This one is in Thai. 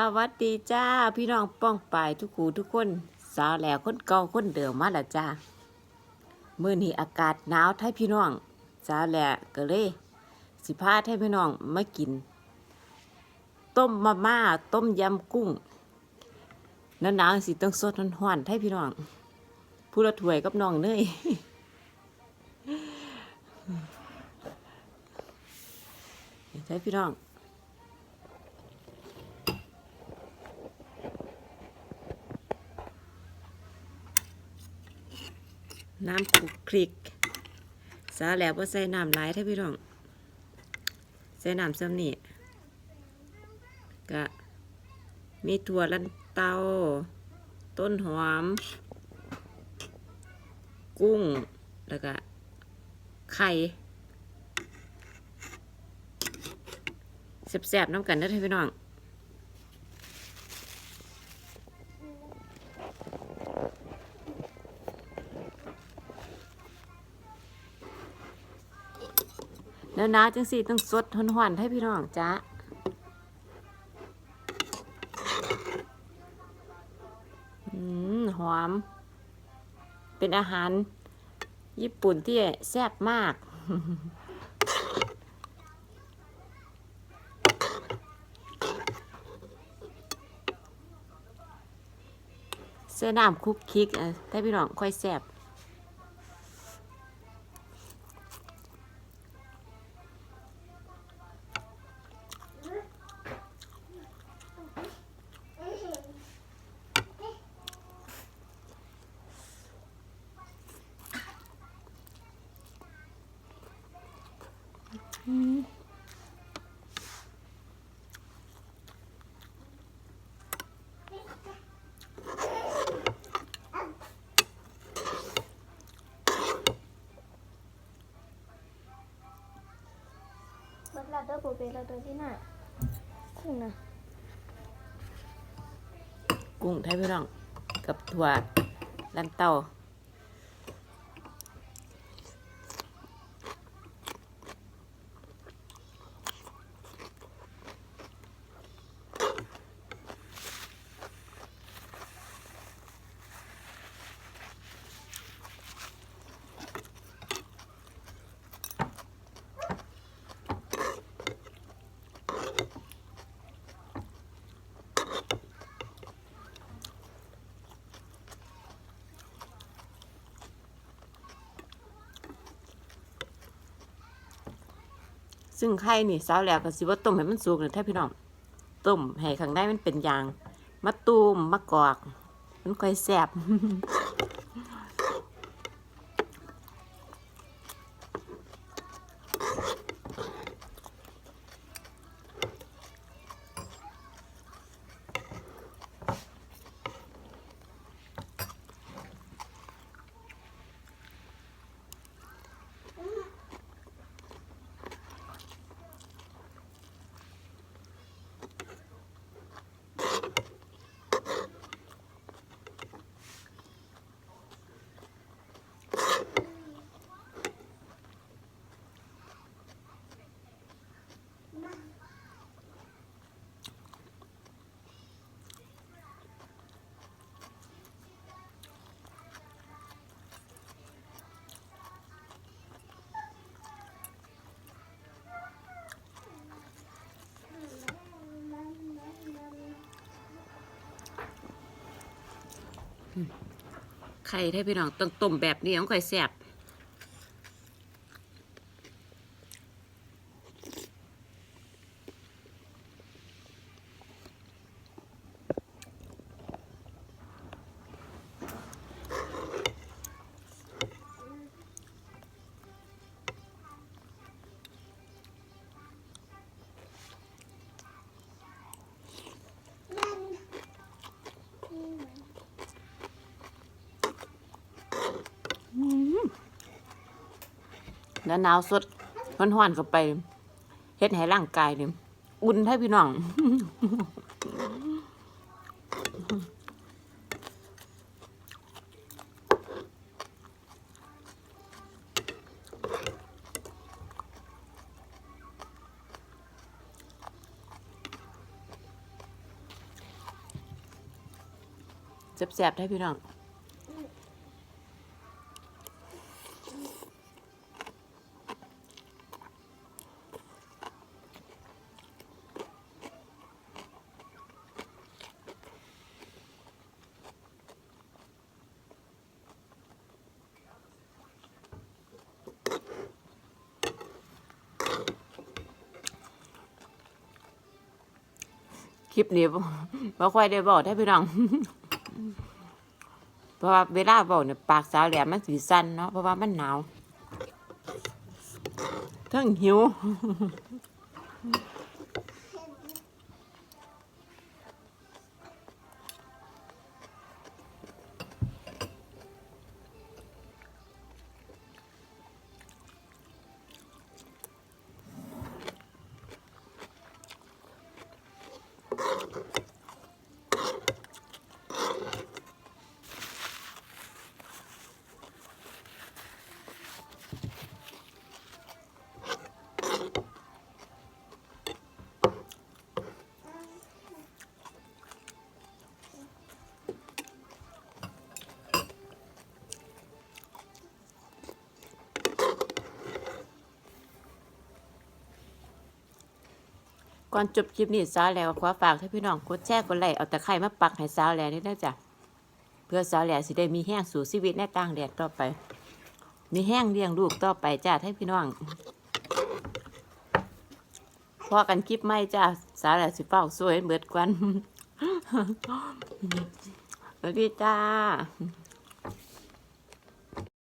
สวัสดีจ้า พี่น้องป้องปายทุกคูทุกคน สาวแหล่คนเก่าคนเดิมมาล้วจ้าเมื้อนี้อากาศหนาวไทยพี่น้อง สาวแหล่ก็เลยสิพาให้พี่น้องมากิน ต้มมาม่าต้มยำกุ้งหนาวๆสิต้องสดร้อนๆให้พี่น้องผู้ละถวยกับน้องเนยใช่พี่น้อง น้ำคลุกคลิก สาแล้วว่าใส่น้ำหลายถ้าพี่น้อง ใส่น้ำซ้ำนี่ก็มีถั่วลันเตา ต้นหอม กุ้ง แล้วก็ไข่แซ่บๆน้ำกันนะท่านพี่น้อง แล้วนาจังสี่ต้องสดหวานๆให้พี่น้องจ้าอืมหอม เป็นอาหาร ญี่ปุ่นที่แซ่บมาก เสื้อน้ำคุกคิกอะให้พี่น้องค่อยแซ่บ เบิดละเด้อปูเปละเด้อที่หน่ะถึงนะกุ้งไทยพี่น้อง กับถั่วลันเต้า ซึ่งไข่นี่สาวแล้วก็สิว่าต้มให้มันสุกเลยถ้าพี่น้องต้มให้ข้างในมันเป็นยางมะตูมมะกอก มันค่อยแซ่บ ไข่ถ้พี่น้องต้องต้มแบบนี้มันค่อยแซ่บ แล้วหนาวสดห้อนๆเข้าไปเฮ็ดให้ร่างกายเนี่ยอุ่นให้พี่น้องแซ่บๆให้พี่น้อง ลิปนี้บ่ค่อยได้บอกได้พี่น้อง เพราะว่าเวลาบอกเนี่ยปากสาวแหลมมันสีสั้นเนาะเพราะว่ามันหนาวทั้งหิว ก่อนจบคลิปนี้สาวแล้วขอฝากให้พี่น้องกดแชร์กดไลค์เอาตะไคร้มาปักให้สาวแล้วนี่นะจ๊ะเพื่อสาวแล้วสิได้มีแห้งสู่ชีวิตในต่างแดดต่อไป มีแห้งเลี้ยงลูกต่อไปจ้าให้พี่น้องพอกันคลิปไม่จ้าสาวแล้วสิเฝ้าสวยเบิดกวันสวัสดีจ้า